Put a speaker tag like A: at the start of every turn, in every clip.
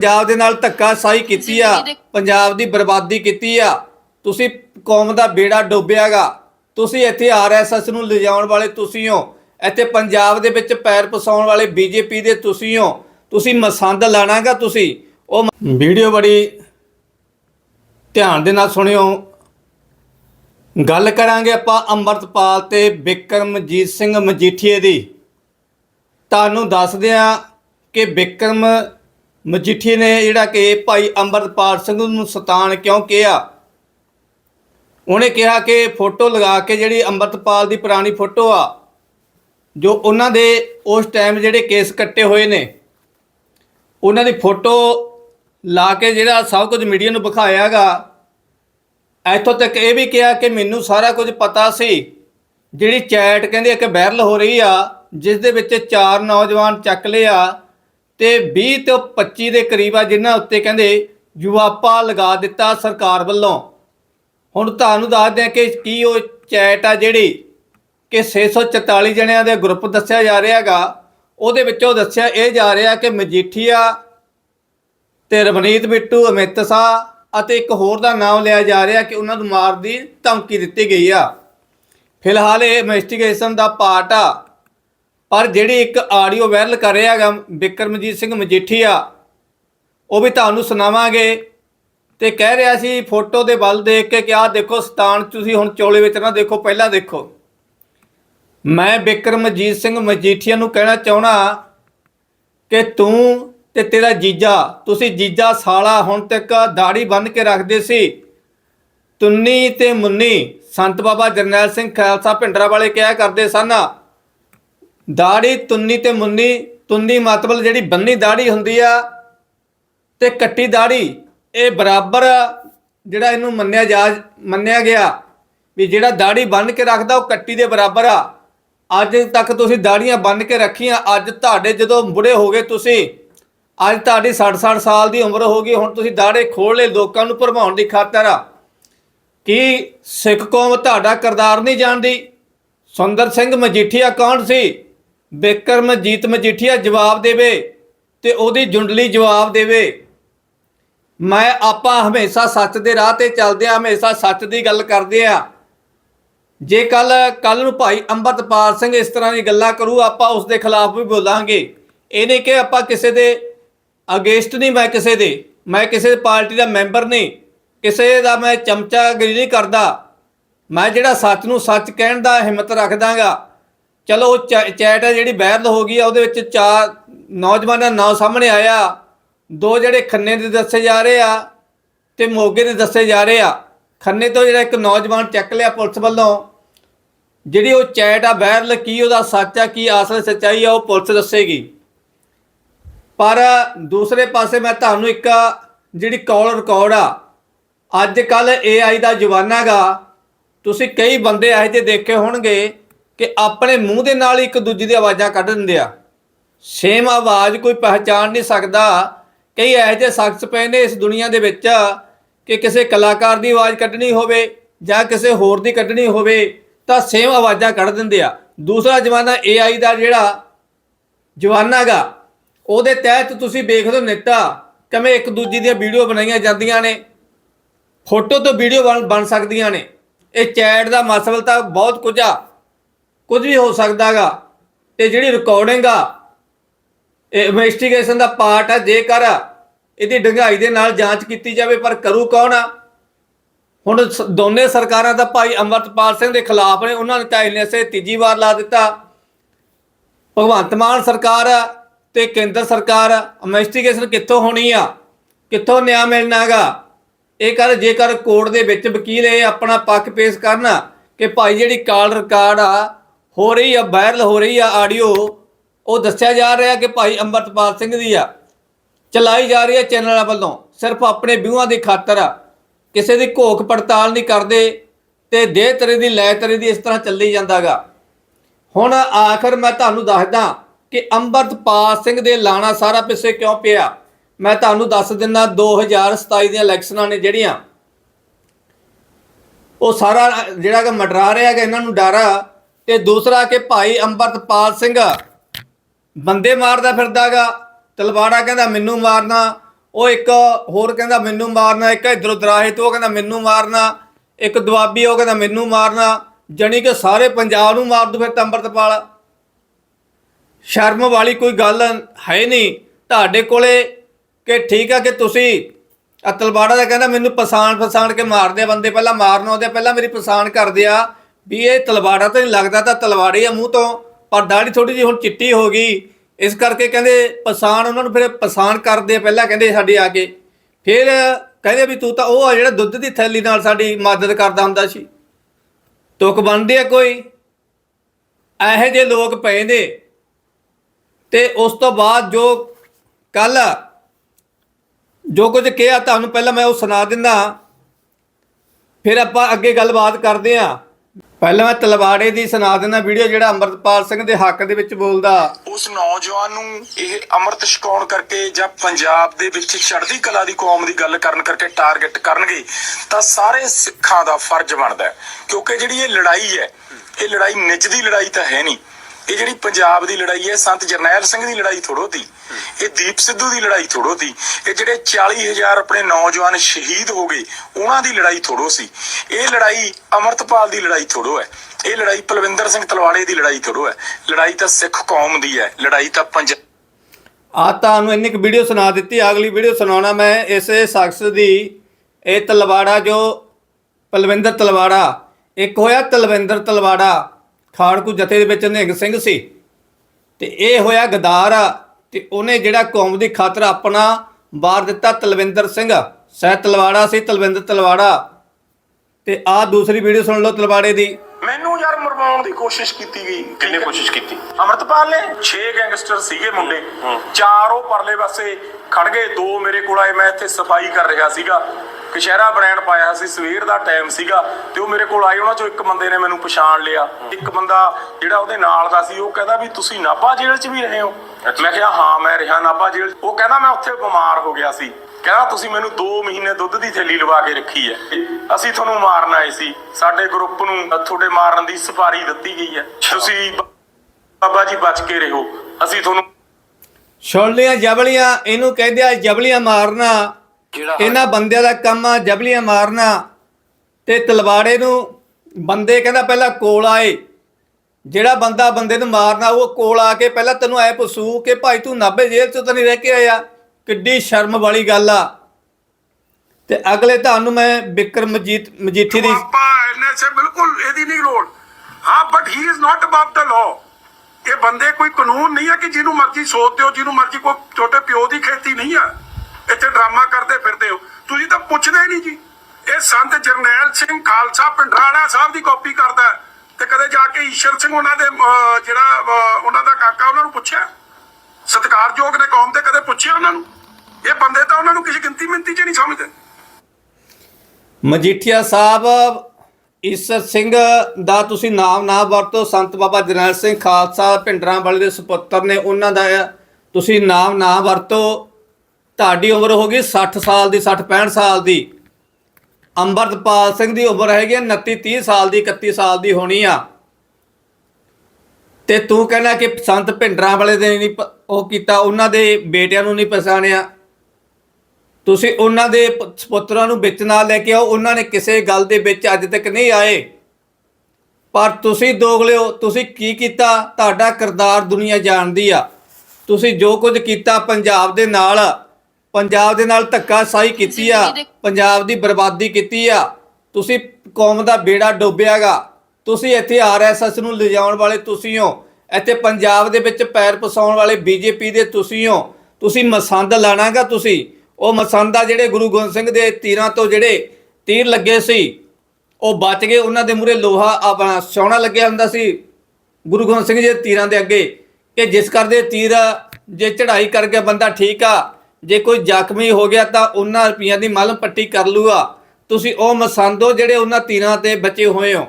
A: ਪੰਜਾਬ ਦੇ ਨਾਲ ਧੱਕਾ ਸਾਈ ਕੀਤੀ ਆ ਪੰਜਾਬ ਦੀ ਬਰਬਾਦੀ ਕੀਤੀ ਆ। ਤੁਸੀਂ ਕੌਮ ਦਾ ਬੇੜਾ ਡੋਬਿਆਗਾ। ਤੁਸੀਂ ਇੱਥੇ ਆਰਐਸਐਸ ਨੂੰ ਲਿਜਾਉਣ ਵਾਲੇ ਤੁਸੀਂ ਹੋ। ਇੱਥੇ ਪੰਜਾਬ ਦੇ ਵਿੱਚ ਪੈਰ ਪਸਾਉਣ ਵਾਲੇ ਬੀਜੇਪੀ ਦੇ ਤੁਸੀਂ ਹੋ। ਤੁਸੀਂ ਮਸੰਦ ਲਾਣਾਗਾ ਤੁਸੀਂ। ਉਹ ਵੀਡੀਓ ਬੜੀ ਧਿਆਨ ਦੇ ਨਾਲ ਸੁਣਿਓ। ਗੱਲ ਕਰਾਂਗੇ ਆਪਾਂ ਅੰਮ੍ਰਿਤਪਾਲ ਤੇ ਬਿਕਰਮਜੀਤ ਸਿੰਘ ਮਜੀਠੀਏ ਦੀ। ਤੁਹਾਨੂੰ ਦੱਸਦੇ ਆ ਕਿ ਬਿਕਰਮ ਮਜੀਠੀਏ ਨੇ ਜਿਹੜਾ ਕਿ ਭਾਈ ਅੰਮ੍ਰਿਤਪਾਲ ਸਿੰਘ ਨੂੰ ਸਤਾਨ ਕਿਉਂ ਕਿਹਾ? ਉਹਨੇ ਕਿਹਾ ਕਿ ਫੋਟੋ ਲਗਾ ਕੇ ਜਿਹੜੀ ਅੰਮ੍ਰਿਤਪਾਲ ਦੀ ਪੁਰਾਣੀ ਫੋਟੋ ਆ, ਜੋ ਉਹਨਾਂ ਦੇ ਉਸ ਟਾਈਮ ਜਿਹੜੇ ਕੇਸ ਕੱਟੇ ਹੋਏ ਨੇ, ਉਹਨਾਂ ਦੀ ਫੋਟੋ ਲਾ ਕੇ ਜਿਹੜਾ ਸਭ ਕੁਝ ਮੀਡੀਆ ਨੂੰ ਵਿਖਾਇਆਗਾ। ਇੱਥੋਂ ਤੱਕ ਇਹ ਵੀ ਕਿਹਾ ਕਿ ਮੈਨੂੰ ਸਾਰਾ ਕੁਝ ਪਤਾ ਸੀ, ਜਿਹੜੀ ਚੈਟ ਕਹਿੰਦੇ ਇੱਕ ਵਾਇਰਲ ਹੋ ਰਹੀ ਆ, ਜਿਸ ਦੇ ਵਿੱਚ ਚਾਰ ਨੌਜਵਾਨ ਚੱਕ ਲਿਆ ਤੇ 20 ਤੋਂ 25 ਦੇ ਕਰੀਬ ਆ ਜਿਨ੍ਹਾਂ ਉੱਤੇ ਕਹਿੰਦੇ ਜਵਾਪਾ ਲਗਾ ਦਿੱਤਾ ਸਰਕਾਰ ਵੱਲੋਂ। ਹੁਣ ਤੁਹਾਨੂੰ ਦੱਸਦੇ ਆ ਕਿ ਕੀ ਉਹ ਚੈਟ ਆ ਜਿਹੜੀ ਕਿ 644 ਜਣਿਆਂ ਦੇ ਗਰੁੱਪ ਦੱਸਿਆ ਜਾ ਰਿਹਾਗਾ ਉਹਦੇ ਵਿੱਚੋਂ ਦੱਸਿਆ ਇਹ ਜਾ ਰਿਹਾ ਕਿ ਮਜੀਠੀਆ ਤੇ ਰਵਨੀਤ ਬਿੱਟੂ, ਅਮਿਤ ਸ਼ਾਹ ਅਤੇ ਇੱਕ ਹੋਰ ਦਾ ਨਾਮ ਲਿਆ ਜਾ ਰਿਹਾ ਕਿ ਉਹਨਾਂ ਨੂੰ ਮਾਰ ਦੀ ਧਮਕੀ ਦਿੱਤੀ ਗਈ ਆ। ਫਿਲਹਾਲ ਇਹ ਇਨਵੈਸਟੀਗੇਸ਼ਨ ਦਾ ਪਾਰਟ ਆ। ਪਰ ਜਿਹੜੀ ਇੱਕ ਆਡੀਓ ਵਾਇਰਲ ਕਰ ਰਿਹਾ ਹੈਗਾ ਬਿਕਰਮਜੀਤ ਸਿੰਘ ਮਜੀਠੀਆ, ਉਹ ਵੀ ਤੁਹਾਨੂੰ ਸੁਣਾਵਾਂਗੇ ਤੇ ਕਹਿ ਰਿਹਾ ਸੀ ਫੋਟੋ ਦੇ ਵੱਲ ਦੇਖ ਕੇ ਕਿ ਆਹ ਦੇਖੋ ਸਤਾਨ ਤੁਸੀਂ ਹੁਣ ਚੋਲੇ ਵਿੱਚ ਨਾ ਦੇਖੋ, ਪਹਿਲਾਂ ਦੇਖੋ। ਮੈਂ ਬਿਕਰਮਜੀਤ ਸਿੰਘ ਮਜੀਠੀਆ ਨੂੰ ਕਹਿਣਾ ਚਾਹਣਾ ਕਿ ਤੂੰ ਤੇ ਤੇਰਾ ਜੀਜਾ, ਤੁਸੀਂ ਜੀਜਾ ਸਾਲਾ ਹੁਣ ਤੱਕ ਦਾੜੀ ਬੰਨ ਕੇ ਰੱਖਦੇ ਸੀ। ਤੁੰਨੀ ਤੇ ਮੁੰਨੀ, ਸੰਤ ਬਾਬਾ ਜਰਨੈਲ ਸਿੰਘ ਖਾਲਸਾ ਭਿੰਡਰਾ ਵਾਲੇ ਕਿਹਾ ਕਰਦੇ ਸਨ? ਦਾੜੀ, ਤੁੰਨੀ ਤੇ ਮੁੰਨੀ, ਤੁੰਨੀ ਮਤਲਬ ਜਿਹੜੀ ਬੰਨੀ ਦਾੜੀ ਹੁੰਦੀ ਆ ਤੇ ਕੱਟੀ ਦਾੜੀ, ਇਹ ਬਰਾਬਰ ਜਿਹੜਾ ਇਹਨੂੰ ਮੰਨਿਆ ਜਾ, ਮੰਨਿਆ ਗਿਆ ਵੀ ਜਿਹੜਾ ਦਾੜੀ ਬੰਨ ਕੇ ਰੱਖਦਾ ਉਹ ਕੱਟੀ ਦੇ ਬਰਾਬਰ ਆ। ਅੱਜ ਤੱਕ ਤੁਸੀਂ ਦਾੜੀਆਂ ਬੰਨ ਕੇ ਰੱਖੀਆਂ, ਅੱਜ ਤੁਹਾਡੇ ਜਦੋਂ ਬੁੜੇ ਹੋ ਗਏ ਤੁਸੀਂ, ਅੱਜ ਤੁਹਾਡੀ 60-60 ਸਾਲ ਦੀ ਉਮਰ ਹੋ ਗਈ, ਹੁਣ ਤੁਸੀਂ ਦਾੜੇ ਖੋਲ ਲਏ, ਲੋਕਾਂ ਨੂੰ ਭਰਮਾਉਣ ਦੀ ਖਾਤਰ ਆ। ਕੀ ਸਿੱਖ ਕੌਮ ਤੁਹਾਡਾ ਕਰਦਾਰ ਨਹੀਂ ਜਾਣਦੀ? ਸੁੰਦਰ ਸਿੰਘ ਮਜੀਠੀਆ ਕੌਣ ਸੀ? ਬਿਕਰਮਜੀਤ ਮਜੀਠੀਆ ਜਵਾਬ ਦੇਵੇ ਤੇ ਉਹਦੀ ਜੁੰਡਲੀ ਜਵਾਬ ਦੇਵੇ। ਮੈਂ ਆਪਾਂ ਹਮੇਸ਼ਾ ਸੱਚ ਦੇ ਰਾਹ ਤੇ ਚੱਲਦੇ ਆ ਹਮੇਸ਼ਾ ਸੱਚ ਦੀ ਗੱਲ ਕਰਦੇ ਆ। ਜੇ ਕੱਲ ਕੱਲ ਨੂੰ ਭਾਈ ਅੰਮ੍ਰਿਤਪਾਲ ਸਿੰਘ ਇਸ ਤਰ੍ਹਾਂ ਦੀ ਗੱਲਾਂ ਕਰੂ, ਆਪਾਂ ਉਸ ਦੇ ਖਿਲਾਫ ਵੀ ਬੋਲਾਂਗੇ। ਇਹ ਨਹੀਂ ਕਿ ਆਪਾਂ ਕਿਸੇ ਦੇ ਅਗੇਂਸਟ ਨਹੀਂ, ਮੈਂ ਕਿਸੇ ਦੇ, ਮੈਂ ਕਿਸੇ ਪਾਰਟੀ ਦਾ ਮੈਂਬਰ ਨਹੀਂ, ਕਿਸੇ ਦਾ ਮੈਂ ਚਮਚਾਗਿਰੀ ਨਹੀਂ ਕਰਦਾ। ਮੈਂ ਜਿਹੜਾ ਸੱਚ ਨੂੰ ਸੱਚ ਕਹਿਣ ਦਾ ਹਿੰਮਤ ਰੱਖਦਾਗਾ। ਚਲੋ ਉਹ ਚੈ- ਚੈਟ ਹੈ ਜਿਹੜੀ ਵਾਇਰਲ ਹੋ ਗਈ ਆ, ਉਹਦੇ ਵਿੱਚ ਚਾਰ ਨੌਜਵਾਨਾਂ ਨਾਂ ਸਾਹਮਣੇ ਆਇਆ। ਦੋ ਜਿਹੜੇ ਖੰਨੇ ਦੇ ਦੱਸੇ ਜਾ ਰਹੇ ਆ ਤੇ ਮੋਗੇ ਦੇ ਦੱਸੇ ਜਾ ਰਹੇ ਆ। ਖੰਨੇ ਤੋਂ ਜਿਹੜਾ ਇੱਕ ਨੌਜਵਾਨ ਚੱਕ ਲਿਆ ਪੁਲਿਸ ਵੱਲੋਂ। ਜਿਹੜੀ ਉਹ ਚੈਟ ਆ ਵਾਇਰਲ ਕੀ ਉਹਦਾ ਸੱਚ ਆ, ਕੀ ਅਸਲ ਸੱਚਾਈ ਆ, ਉਹ ਪੁਲਿਸ ਦੱਸੇਗੀ। ਪਰ ਦੂਸਰੇ ਪਾਸੇ ਮੈਂ ਤੁਹਾਨੂੰ ਇੱਕ ਜਿਹੜੀ ਕਾਲ ਰਿਕਾਰਡ ਆ, ਅੱਜ ਕੱਲ AI ਦਾ ਜ਼ਮਾਨਾ ਗਾ। ਤੁਸੀਂ ਕਈ ਬੰਦੇ ਇਹੋ ਜਿਹੇ ਦੇਖੇ ਹੋਣਗੇ ਕਿ ਆਪਣੇ ਮੂੰਹ ਦੇ ਨਾਲ ਹੀ ਇੱਕ ਦੂਜੇ ਦੀ ਆਵਾਜ਼ਾਂ ਕੱਢ ਦਿੰਦੇ ਆ। ਸੇਮ ਆਵਾਜ਼ ਕੋਈ ਪਹਿਚਾਨ ਨਹੀਂ ਸਕਦਾ। ਕਈ ਇਹੋ ਜਿਹੇ ਸ਼ਖਸ ਪਏ ਨੇ ਇਸ ਦੁਨੀਆ ਦੇ ਵਿੱਚ ਕਿ ਕਿਸੇ ਕਲਾਕਾਰ ਦੀ ਆਵਾਜ਼ ਕੱਢਣੀ ਹੋਵੇ ਜਾਂ ਕਿਸੇ ਹੋਰ ਦੀ ਕੱਢਣੀ ਹੋਵੇ ਤਾਂ ਸੇਮ ਆਵਾਜ਼ਾਂ ਕੱਢ ਦਿੰਦੇ ਆ। ਦੂਸਰਾ ਜ਼ਮਾਨਾ AI ਦਾ ਜਿਹੜਾ ਜਵਾਨਾ ਗਾ ਉਹਦੇ ਤਹਿਤ ਤੁਸੀਂ ਵੇਖਦੇ ਹੋ ਨੇਤਾ ਕਿਵੇਂ ਇੱਕ ਦੂਜੀ ਦੀਆਂ ਵੀਡੀਓ ਬਣਾਈਆਂ ਜਾਂਦੀਆਂ ਨੇ, ਫੋਟੋ ਤੋਂ ਵੀਡੀਓ ਬਣ ਬਣ ਸਕਦੀਆਂ ਨੇ। ਇਹ ਚੈਟ ਦਾ ਮਸਲਾ ਤਾਂ ਬਹੁਤ ਕੁਝ ਆ। ਕੁਝ ਵੀ ਹੋ ਸਕਦਾਗਾ। ਤੇ ਜਿਹੜੀ ਰਿਕਾਰਡਿੰਗ ਆ, ਇਹ ਇਨਵੈਸਟੀਗੇਸ਼ਨ ਦਾ ਪਾਰਟ ਆ, ਜੇਕਰ ਇਹਦੀ ਡੰਗਾਈ ਦੇ ਨਾਲ ਜਾਂਚ ਕੀਤੀ ਜਾਵੇ, ਪਰ ਕਰੂ ਕੌਣ ਆ? ਹੁਣ ਸ- ਦੋਨੇ ਸਰਕਾਰਾਂ ਦਾ ਭਾਈ ਅਮਰਤਪਾਲ ਸਿੰਘ ਦੇ ਖਿਲਾਫ ਨੇ, ਉਹਨਾਂ ਨੇ ਤਾਂ ਐਨਐਸਏ ਤੀਜੀ ਵਾਰ ਲਾ ਦਿੱਤਾ। ਭਗਵੰਤ ਮਾਨ ਸਰਕਾਰ ਆ ਤੇ ਕੇਂਦਰ ਸਰਕਾਰ ਇਨਵੈਸਟੀਗੇਸ਼ਨ ਕਿੱਥੋਂ ਹੋਣੀ ਆ? ਕਿੱਥੋਂ ਨਿਆਂ ਮਿਲਣਾਗਾ ਇਹ ਕਰ, ਜੇਕਰ ਕੋਰਟ ਦੇ ਵਿੱਚ ਵਕੀਲ ਇਹ ਆਪਣਾ ਪੱਖ ਪੇਸ਼ ਕਰਨ ਕਿ ਭਾਈ ਜਿਹੜੀ ਕਾਲ ਰਿਕਾਰਡ ਆ ਹੋ ਰਹੀ ਆ ਵਾਇਰਲ ਹੋ ਰਹੀ ਆ ਆਡੀਓ ਉਹ ਦੱਸਿਆ ਜਾ ਰਿਹਾ ਕਿ ਭਾਈ ਅੰਮ੍ਰਿਤਪਾਲ ਸਿੰਘ ਦੀ ਆ, ਚਲਾਈ ਜਾ ਰਹੀ ਹੈ ਚੈਨਲਾਂ ਵੱਲੋਂ। ਸਿਰਫ ਆਪਣੇ ਵਿਊਆਂ ਦੀ ਖਾਤਰ ਆ। ਕਿਸੇ ਦੀ ਘੋਖ ਪੜਤਾਲ ਨਹੀਂ ਕਰਦੇ ਤੇ ਦੇ ਤਰੇ ਦੀ, ਲੈ ਤਰੇ ਦੀ ਇਸ ਤਰ੍ਹਾਂ ਚੱਲੀ ਜਾਂਦਾਗਾ। ਹੁਣ ਆਖਰ ਮੈਂ ਤੁਹਾਨੂੰ ਦੱਸਦਾ ਕਿ ਅੰਮ੍ਰਿਤਪਾਲ ਸਿੰਘ ਦੇ ਲਾਣਾ ਸਾਰਾ ਪਿੱਛੇ ਕਿਉਂ ਪਿਆ? ਮੈਂ ਤੁਹਾਨੂੰ ਦੱਸ ਦਿੰਦਾ 2027 ਦੀਆਂ ਇਲੈਕਸ਼ਨਾਂ ਨੇ ਜਿਹੜੀਆਂ, ਉਹ ਸਾਰਾ ਜਿਹੜਾ ਕਿ ਮਡਰਾ ਰਿਹਾ ਕਿ ਇਹਨਾਂ ਨੂੰ ਡਰ ਆ। ਤੇ ਦੂਸਰਾ ਕਿ ਭਾਈ ਅੰਮ੍ਰਿਤਪਾਲ ਸਿੰਘ ਬੰਦੇ ਮਾਰਦਾ ਫਿਰਦਾਗਾ, ਤਲਵਾੜਾ ਕਹਿੰਦਾ ਮੈਨੂੰ ਮਾਰਨਾ, ਉਹ ਇੱਕ ਹੋਰ ਕਹਿੰਦਾ ਮੈਨੂੰ ਮਾਰਨਾ, ਇੱਕ ਇਧਰੋਂ ਦਰਾਹੇ ਤੋਂ ਉਹ ਕਹਿੰਦਾ ਮੈਨੂੰ ਮਾਰਨਾ, ਇੱਕ ਦੁਆਬੀ ਉਹ ਕਹਿੰਦਾ ਮੈਨੂੰ ਮਾਰਨਾ, ਜਣੀ ਕਿ ਸਾਰੇ ਪੰਜਾਬ ਨੂੰ ਮਾਰ ਦੂ ਫਿਰ ਤਾਂ ਅੰਮ੍ਰਿਤਪਾਲ। ਸ਼ਰਮ ਵਾਲੀ ਕੋਈ ਗੱਲ ਹੈ ਨਹੀਂ, ਤੁਹਾਡੇ ਕੋਲੇ ਕਿ ਠੀਕ ਆ ਕਿ ਤੁਸੀਂ ਆਹ ਤਲਵਾੜਾ ਦਾ ਕਹਿੰਦਾ ਮੈਨੂੰ ਪਛਾਣ ਪਛਾਣ ਕੇ ਮਾਰਦੇ ਆ, ਬੰਦੇ ਪਹਿਲਾਂ ਮਾਰਨ ਆਉਂਦੇ ਪਹਿਲਾਂ ਮੇਰੀ ਪਛਾਣ ਕਰਦੇ ਆ ਵੀ ਇਹ ਤਲਵਾੜਾ ਤਾਂ ਨਹੀਂ ਲੱਗਦਾ, ਤਾਂ ਤਲਵਾੜੀ ਆ ਮੂੰਹ ਤੋਂ, ਪਰ ਦਾੜੀ ਥੋੜੀ ਜਿਹੀ ਹੁਣ ਚਿੱਟੀ ਹੋ ਗਈ। ਇਸ ਕਰਕੇ ਕਹਿੰਦੇ ਪਛਾਣ, ਉਹਨਾਂ ਨੂੰ ਫਿਰ ਪਛਾਣ ਕਰਦੇ ਪਹਿਲਾਂ, ਕਹਿੰਦੇ ਸਾਡੇ ਆ ਕੇ। ਫਿਰ ਕਹਿੰਦੇ ਵੀ ਤੂੰ ਤਾਂ ਉਹ ਆ ਜਿਹੜਾ ਦੁੱਧ ਦੀ ਥੈਲੀ ਨਾਲ ਸਾਡੀ ਮਦਦ ਕਰਦਾ ਹੁੰਦਾ ਸੀ। ਤੁਕ ਬਣਦੇ ਆ ਕੋਈ? ਇਹੋ ਜਿਹੇ ਲੋਕ ਪਏ ਨੇ ਤੇ ਉਸ ਤੋਂ ਬਾਅਦ ਜੋ ਕੱਲ ਜੋ ਕੁਝ ਕਿਹਾ, ਤੁਹਾਨੂੰ ਪਹਿਲਾਂ ਮੈਂ ਉਹ ਸੁਣਾ ਦਿੰਦਾ। ਫਿਰ ਆਪਾਂ ਅੱਗੇ ਗੱਲਬਾਤ ਕਰਦੇ ਹਾਂ। ਪਹਿਲਾਂ ਮੈਂ ਤਲਵਾੜੇ ਦੀ ਸੁਣਾ ਦਿੰਦਾ ਵੀਡੀਓ ਜਿਹੜਾ ਅੰਮ੍ਰਿਤਪਾਲ ਸਿੰਘ ਦੇ ਹੱਕ ਦੇ ਵਿੱਚ ਬੋਲਦਾ।
B: ਉਸ ਨੌਜਵਾਨ ਨੂੰ ਇਹ ਅੰਮ੍ਰਿਤ ਛਕਾਉਣ ਕਰਕੇ ਜਾਂ ਪੰਜਾਬ ਦੇ ਵਿੱਚ ਚੜ੍ਹਦੀ ਕਲਾ ਦੀ ਕੌਮ ਦੀ ਗੱਲ ਕਰਨ ਕਰਕੇ ਟਾਰਗੇਟ ਕਰਨਗੇ, ਤਾਂ ਸਾਰੇ ਸਿੱਖਾਂ ਦਾ ਫਰਜ਼ ਬਣਦਾ ਕਿਉਂਕਿ ਜਿਹੜੀ ਇਹ ਲੜਾਈ ਹੈ, ਇਹ ਲੜਾਈ ਨਿੱਜ ਦੀ ਲੜਾਈ ਤਾਂ ਹੈ ਨਹੀਂ। ਇਹ ਜਿਹੜੀ ਪੰਜਾਬ ਦੀ ਲੜਾਈ ਹੈ, ਸੰਤ ਜਰਨੈਲ ਸਿੰਘ ਦੀ ਲੜਾਈ ਥੋੜੋ ਦੀ ਇਹ ਦੀਪ ਸਿੱਧੂ ਦੀ ਲੜਾਈ ਥੋੜੋ ਦੀ ਇਹ ਜਿਹੜੇ 40000 ਆਪਣੇ ਨੌਜਵਾਨ ਸ਼ਹੀਦ ਹੋ ਗਏ, ਉਹਨਾਂ ਦੀ ਲੜਾਈ ਥੋੜੋ ਸੀ। ਇਹ ਲੜਾਈ ਅਮਰਤਪਾਲ ਦੀ ਲੜਾਈ ਥੋੜੋ ਹੈ। ਇਹ ਲੜਾਈ ਪਲਵਿੰਦਰ ਸਿੰਘ ਤਲਵਾੜੇ ਦੀ ਲੜਾਈ ਥੋੜੋ ਹੈ। ਲੜਾਈ ਤਾਂ ਸਿੱਖ ਕੌਮ ਦੀ ਹੈ, ਲੜਾਈ ਤਾਂ ਪੰਜਾਬ
A: ਆ ਤੁਹਾਨੂੰ ਇੰਨੀ ਕੁ ਵੀਡੀਓ ਸੁਣਾ ਦਿੱਤੀ, ਅਗਲੀ ਵੀਡੀਓ ਸੁਣਾਉਣਾ ਮੈਂ ਇਸੇ ਸ਼ਖਸ ਦੀ। ਇਹ ਤਲਵਾੜਾ ਜੋ ਪਲਵਿੰਦਰ ਤਲਵਾੜਾ, ਇੱਕ ਹੋਇਆ ਤਲਵਿੰਦਰ ਤਲਵਾੜਾ। ਖਾੜਕੂ ਜਥੇ ਦੇ ਵਿੱਚ ਨਿਹੰਗ ਸਿੰਘ ਸੀ। ਤੇ ਇਹ ਹੋਇਆ ਗਦਾਰ ਆ। ਤੇ ਉਹਨੇ ਜਿਹੜਾ ਕੌਮ ਦੀ ਖਾਤਰ ਆਪਣਾ ਵਾਰ ਦਿੱਤਾ ਤਲਵਿੰਦਰ ਸਿੰਘ। ਸਹਿ ਤਲਵਾੜਾ ਸੀ ਤਲਵਿੰਦਰ ਤਲਵਾੜਾ। ਤੇ ਆ ਦੂਸਰੀ ਵੀਡੀਓ ਸੁਣ ਲਓ ਤਲਵਾੜੇ ਦੀ।
B: ਮੈਨੂੰ ਯਾਰ ਮਰਵਾਉਣ ਦੀ ਕੋਸ਼ਿਸ਼ ਕੀਤੀ ਗਈ।
C: ਕਿੰਨੇ ਕੋਸ਼ਿਸ਼ ਕੀਤੀ?
B: ਅਮਰਤਪਾਲ ਨੇ। 6 ਗੈਂਗਸਟਰ ਸੀਗੇ ਮੁੰਡੇ। ਚਾਰ ਉਹ ਪਰਲੇ ਪਾਸੇ ਖੜ ਗਏ। ਦੋ ਮੇਰੇ ਕੋਲ ਆਏ। ਮੈਂ ਇੱਥੇ ਸਫ਼ਾਈ ਕਰ ਰਿਹਾ ਸੀਗਾ। ਕਸ਼ਹਿਰਾ ਬ੍ਰਾਂਡ ਪਾਇਆ ਸੀ ਸਵੇਰ ਦਾ ਟਾਈਮ ਸੀਗਾ ਤੇ ਉਹ ਮੇਰੇ ਕੋਲ ਆਏ ਉਹਨਾਂ ਚੋਂ ਇੱਕ ਬੰਦੇ ਨੇ ਮੈਨੂੰ ਪਛਾਣ ਲਿਆ। ਇੱਕ ਬੰਦਾ ਜਿਹੜਾ ਉਹਦੇ ਨਾਲ ਦਾ ਸੀ ਉਹ ਕਹਿੰਦਾ ਵੀ ਤੁਸੀਂ ਨਾਭਾ ਜੇਲ੍ਹ 'ਚ ਵੀ ਰਹੇ ਹੋ? ਮੈਂ ਕਿਹਾ ਹਾਂ ਮੈਂ ਰਿਹਾ ਨਾਭਾ ਜੇਲ੍ਹ। ਉਹ ਕਹਿੰਦਾ ਮੈਂ ਉੱਥੇ ਬਿਮਾਰ ਹੋ ਗਿਆ ਸੀ। ਕਹਿੰਦਾ ਤੁਸੀਂ ਮੈਨੂੰ 2 ਮਹੀਨੇ ਦੁੱਧ ਦੀ ਥੈਲੀ ਲਵਾ ਕੇ ਰੱਖੀ ਹੈ। ਅਸੀਂ ਤੁਹਾਨੂੰ ਮਾਰਨ ਆਏ ਸੀ। ਸਾਡੇ ਗਰੁੱਪ ਨੂੰ ਤੁਹਾਡੇ ਮਾਰਨ ਦੀ ਸਫਾਰੀ ਦਿੱਤੀ ਗਈ ਹੈ। ਤੁਸੀਂ ਬਾਬਾ ਜੀ ਬਚ ਕੇ ਰਹੋ। ਅਸੀਂ ਤੁਹਾਨੂੰ
A: ਸੁਣ ਲਿਆ ਜਬਲੀਆਂ ਇਹਨੂੰ ਕਹਿੰਦੇ ਆ ਜਬਲੀਆਂ ਮਾਰਨਾ। ਇਹਨਾਂ ਬੰਦਿਆਂ ਦਾ ਕੰਮ ਆ ਜਬਲੀਆਂ ਮਾਰਨਾ ਤੇ ਤਲਵਾੜੇ ਨੂੰ ਬੰਦੇ ਕਹਿੰਦਾ ਪਹਿਲਾਂ ਕੋਲ ਆਏ। ਜਿਹੜਾ ਬੰਦਾ ਬੰਦੇ ਨੂੰ ਮਾਰਨਾ ਉਹ ਕੋਲ ਆ ਕੇ ਪਹਿਲਾਂ ਤੈਨੂੰ ਐ ਪੁੱਛੂ ਕਿ ਭਾਈ ਤੂੰ ਨਾਭੇ ਜੇਲ੍ਹ ਚੋਂ ਤਾਂ ਨਹੀਂ ਰਹਿ ਕੇ ਆਇਆ? ਕਿੱਡੀ ਸ਼ਰਮ ਵਾਲੀ ਗੱਲ ਆ। ਤੇ ਅਗਲੇ ਤੁਹਾਨੂੰ ਮੈਂ ਬਿਕਰਮ ਮਜੀਤ ਮਜੀਠੀ ਦੀ
D: ਆਪਾਂ ਐਨਐਸਏ ਬਿਲਕੁਲ ਇਹਦੀ ਨਹੀਂ ਲੋੜ। ਹਾਂ but he is not above the law ਇਹ ਬੰਦੇ ਕੋਈ ਕਾਨੂੰਨ ਨਹੀਂ ਹੈ ਕਿ ਜਿਹਨੂੰ ਮਰਜ਼ੀ ਸੋਚ ਦਿਓ ਜਿਹਨੂੰ ਮਰਜ਼ੀ ਕੋਈ ਛੋਟੇ ਪਿਓ ਦੀ ਖੇਤੀ ਨਹੀਂ ਆ। ਇੱਥੇ ਡਰਾਮਾ ਕਰਦੇ ਫਿਰਦੇ ਹੋ। ਤੁਸੀਂ ਤਾਂ ਪੁੱਛਦੇ ਨਹੀਂ ਜੀ। ਇਹ ਸੰਤ ਜਰਨੈਲ ਸਿੰਘ ਖਾਲਸਾ ਪਿੰਡਰਾੜਾ ਸਾਹਿਬ ਦੀ ਕਾਪੀ ਕਰਦਾ ਤੇ ਕਦੇ ਜਾ ਕੇ ਈਸ਼ਰ ਸਿੰਘ ਉਹਨਾਂ ਦੇ ਜਿਹੜਾ ਉਹਨਾਂ ਦਾ ਕਾਕਾ ਉਹਨਾਂ ਨੂੰ ਪੁੱਛਿਆ? ਸਤਿਕਾਰਯੋਗ ਨੇ ਕੌਮ ਤੇ ਕਦੇ ਪੁੱਛਿਆ ਉਹਨਾਂ ਨੂੰ? ਇਹ ਬੰਦੇ ਤਾਂ ਉਹਨਾਂ ਨੂੰ ਕਿਸੇ ਗਿਣਤੀ ਮਿੰਤੀ 'ਚ ਨਹੀਂ ਸਮਝਦੇ।
A: ਮਜੀਠੀਆ ਸਾਹਿਬ, ਈਸਰ ਸਿੰਘ ਦਾ ਤੁਸੀਂ ਨਾਮ ਨਾ ਵਰਤੋ। ਸੰਤ ਬਾਬਾ ਜਰਨੈਲ ਸਿੰਘ ਖਾਲਸਾ ਭਿੰਡਰਾਂ ਵਾਲੇ ਦੇ ਸੁਪੁੱਤਰ ਨੇ ਉਹਨਾਂ ਦਾ, ਤੁਸੀਂ ਨਾਮ ਨਾ ਵਰਤੋ। ਤੁਹਾਡੀ ਉਮਰ ਹੋ ਗਈ 60 ਸਾਲ ਦੀ 60 65 ਸਾਲ ਦੀ। ਅੰਮ੍ਰਿਤਪਾਲ ਸਿੰਘ ਦੀ ਉਮਰ ਹੈਗੀ ਹੈ 29 30 ਸਾਲ ਦੀ 31 ਸਾਲ ਦੀ ਹੋਣੀ ਆ। ਤੇ ਤੂੰ ਕਹਿੰਦਾ ਕਿ ਸੰਤ ਭਿੰਡਰਾਂ ਵਾਲੇ ਦੇ ਨਹੀਂ ਪ- ਉਹ ਕੀਤਾ, ਉਹਨਾਂ ਦੇ ਬੇਟਿਆਂ ਨੂੰ ਨਹੀਂ ਪਛਾਣਿਆ ਤੁਸੀਂ ਉਹਨਾਂ ਦੇ ਪ- ਸਪੁੱਤਰਾਂ ਨੂੰ ਵਿੱਚ ਨਾਲ ਲੈ ਕੇ ਆਓ, ਉਹਨਾਂ ਨੇ ਕਿਸੇ ਗੱਲ ਦੇ ਵਿੱਚ ਅੱਜ ਤੱਕ ਨਹੀਂ ਆਏ। ਪਰ ਤੁਸੀਂ ਦੋਗਲਿਓ ਤੁਸੀਂ ਕੀ ਕੀਤਾ? ਤੁਹਾਡਾ ਕਿਰਦਾਰ ਦੁਨੀਆ ਜਾਣਦੀ ਆ। ਤੁਸੀਂ ਜੋ ਕੁਝ ਕੀਤਾ, ਪੰਜਾਬ ਦੇ ਨਾਲ ਪੰਜਾਬ ਦੇ ਨਾਲ ਧੱਕਾ ਸਾਈ ਕੀਤੀ ਆ ਪੰਜਾਬ ਦੀ ਬਰਬਾਦੀ ਕੀਤੀ ਆ। ਤੁਸੀਂ ਕੌਮ ਦਾ ਬੇੜਾ ਡੋਬਿਆਗਾ। ਤੁਸੀਂ ਇੱਥੇ ਆਰਐਸਐਸ ਨੂੰ ਲਿਜਾਉਣ ਵਾਲੇ ਤੁਸੀਂ ਹੋ। ਇੱਥੇ ਪੰਜਾਬ ਦੇ ਵਿੱਚ ਪੈਰ ਪਸਾਉਣ ਵਾਲੇ ਬੀਜੇਪੀ ਦੇ ਤੁਸੀਂ ਹੋ। ਤੁਸੀਂ ਮਸੰਦ ਲਾਣਾਗਾ ਤੁਸੀਂ। ਉਹ ਮਸੰਦ ਆ ਜਿਹੜੇ ਗੁਰੂ ਗੋਬਿੰਦ ਸਿੰਘ ਦੇ ਤੀਰਾਂ ਤੋਂ ਜਿਹੜੇ ਤੀਰ ਲੱਗੇ ਸੀ ਉਹ ਬਚ ਗਏ। ਉਹਨਾਂ ਦੇ ਮੂਰੇ ਲੋਹਾ ਆਪਣਾ ਸੋਨਾ ਲੱਗਿਆ ਹੁੰਦਾ ਸੀ ਗੁਰੂ ਗੋਬਿੰਦ ਸਿੰਘ ਜੀ ਦੇ ਤੀਰਾਂ ਦੇ ਅੱਗੇ ਕਿ ਜਿਸ ਕਰਦੇ ਤੀਰ ਜੇ ਚੜ੍ਹਾਈ ਕਰ ਗਿਆ ਬੰਦਾ ਠੀਕ ਆ ਜੇ ਕੋਈ ਜ਼ਖਮੀ ਹੋ ਗਿਆ ਤਾਂ ਉਹਨਾਂ ਰੁਪਈਆਂ ਦੀ ਮਲਮ ਪੱਟੀ ਕਰ ਲੂਗਾ। ਤੁਸੀਂ ਉਹ ਮਸੰਦੋ ਜਿਹੜੇ ਉਹਨਾਂ ਤੀਰਾਂ ਤੇ ਬਚੇ ਹੋਏ ਹੋ।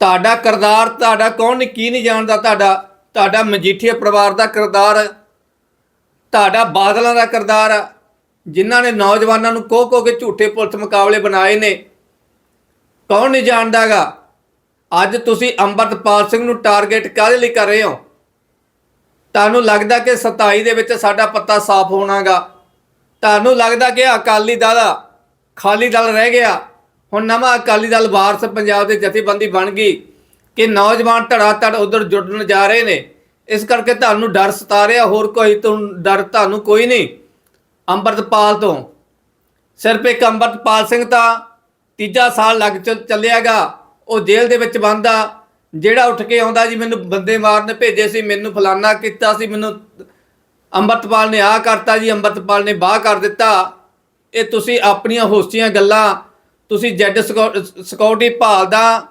A: ਤੁਹਾਡਾ ਕਿਰਦਾਰ ਤੁਹਾਡਾ ਕੌਣ ਨਹੀਂ ਕੀ ਨਹੀਂ ਜਾਣਦਾ ਤੁਹਾਡਾ। ਤੁਹਾਡਾ ਮਜੀਠੀਆ ਪਰਿਵਾਰ ਦਾ ਕਿਰਦਾਰ ਤੁਹਾਡਾ ਬਾਦਲਾਂ ਦਾ ਕਿਰਦਾਰ ਆ, ਜਿਨ੍ਹਾਂ ਨੇ ਨੌਜਵਾਨਾਂ ਨੂੰ ਕੋਹ ਕੋਹ ਕੇ ਝੂਠੇ ਪੁਲਿਸ ਮੁਕਾਬਲੇ ਬਣਾਏ ਨੇ। ਕੌਣ ਨਹੀਂ ਜਾਣਦਾਗਾ ਅੱਜ ਤੁਸੀਂ ਅੰਮ੍ਰਿਤਪਾਲ ਸਿੰਘ ਨੂੰ ਟਾਰਗੇਟ ਕਾਹਦੇ ਲਈ ਕਰ ਰਹੇ ਹੋ? ਤੁਹਾਨੂੰ ਲੱਗਦਾ ਕਿ 27 ਦੇ ਵਿੱਚ ਸਾਡਾ ਪੱਤਾ ਸਾਫ਼ ਹੋਣਾਗਾ? ਤੁਹਾਨੂੰ ਲੱਗਦਾ ਕਿ ਅਕਾਲੀ ਦਲ ਖਾਲੀ ਦਲ ਰਹਿ ਗਿਆ? ਹੁਣ ਨਵਾਂ ਅਕਾਲੀ ਦਲ ਵਾਰਸ ਪੰਜਾਬ ਦੇ ਜਥੇਬੰਦੀ ਬਣ ਗਈ ਕਿ ਨੌਜਵਾਨ ਧੜਾ ਧੜ ਉਧਰ ਜੁੜਨ ਜਾ ਰਹੇ ਨੇ? ਇਸ ਕਰਕੇ ਤੁਹਾਨੂੰ ਡਰ ਸਤਾ ਰਿਹਾ, ਹੋਰ ਕੋਈ ਤੁਹਾਨੂੰ ਡਰ ਤੁਹਾਨੂੰ ਕੋਈ ਨਹੀਂ। ਅੰਮ੍ਰਿਤਪਾਲ ਤੋਂ। ਸਿਰਫ ਇੱਕ ਅੰਮ੍ਰਿਤਪਾਲ ਸਿੰਘ ਤਾਂ ਤੀਜਾ ਸਾਲ ਲੱਗ ਚ- ਚੱਲਿਆਗਾ। ਉਹ ਜੇਲ੍ਹ ਦੇ ਵਿੱਚ ਬੰਦ ਆ ਜਿਹੜਾ ਉੱਠ ਕੇ ਆਉਂਦਾ ਜੀ, ਮੈਨੂੰ ਬੰਦੇ ਮਾਰਨ ਭੇਜੇ ਸੀ, ਮੈਨੂੰ ਫਲਾਨਾ ਕੀਤਾ ਸੀ, ਮੈਨੂੰ ਅੰਮ੍ਰਿਤਪਾਲ ਨੇ ਆਹ ਕਰਤਾ ਜੀ, ਅੰਮ੍ਰਿਤਪਾਲ ਨੇ ਬਾਹ ਕਰ ਦਿੱਤਾ। ਇਹ ਤੁਸੀਂ ਆਪਣੀਆਂ ਹੋਸੀਆਂ ਗੱਲਾਂ, ਤੁਸੀਂ ਜੈਡ ਸਿਕਿਉਰਿਟੀ ਭਾਲ ਦਾ